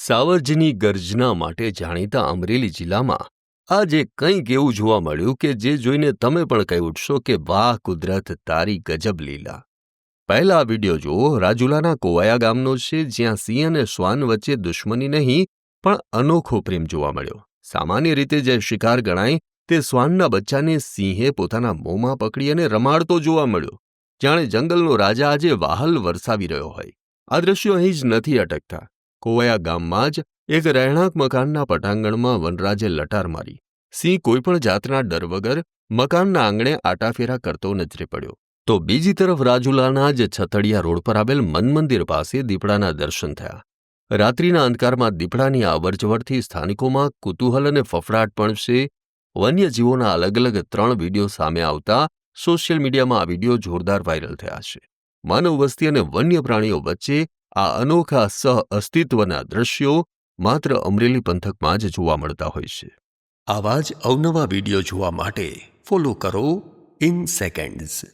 સાવરજીની ગર્જના માટે જાણીતા અમરેલી જિલ્લામાં આજે કંઈક એવું જોવા મળ્યું કે જે જોઈને તમે પણ કહી ઉઠશો કે, વાહ, કુદરત, તારી ગજબ લીલા. પહેલા વીડિયો જુઓ, રાજુલાના કોવાયા ગામનો છે, જ્યાં સિંહ અને શ્વાન વચ્ચે દુશ્મની નહીં, પણ અનોખો પ્રેમ જોવા મળ્યો. સામાન્ય રીતે જે શિકાર ગણાય, તે શ્વાનના બચ્ચાને સિંહે પોતાના મોંમાં પકડી અને રમાડતો જોવા મળ્યો, જાણે જંગલનો રાજા આજે વાહલ વરસાવી રહ્યો હોય. આ દ્રશ્યો અહીં જ નથી અટકતા. કોવયા ગામમાં જ એક રહેણાંક મકાનના પટાંગણમાં વનરાજે લટાર મારી. સિંહ કોઈપણ જાતના ડર વગર મકાનના આંગણે આટાફેરા કરતો નજરે પડ્યો. તો બીજી તરફ રાજુલાના જ છતડિયા રોડ પર આવેલ મનમંદિર પાસે દીપડાના દર્શન થયા. રાત્રિના અંધકારમાં દીપડાની અવરજવરથી સ્થાનિકોમાં કુતૂહલ અને ફફડાટ પણ છે વન્યજીવોના અલગ અલગ ત્રણ વીડિયો સામે આવતા સોશિયલ મીડિયામાં આ વીડિયો જોરદાર વાયરલ થયા છે. માનવ વસ્તી અને વન્ય પ્રાણીઓ વચ્ચે આ અનોખા સહ અસ્તિત્વના દ્રશ્યો માત્ર અમરેલી પંથકમાં જ જોવા મળતા હોય છે. આવા જ અવનવા વીડિયો જોવા માટે ફોલો કરો ઇન સેકન્ડ્સ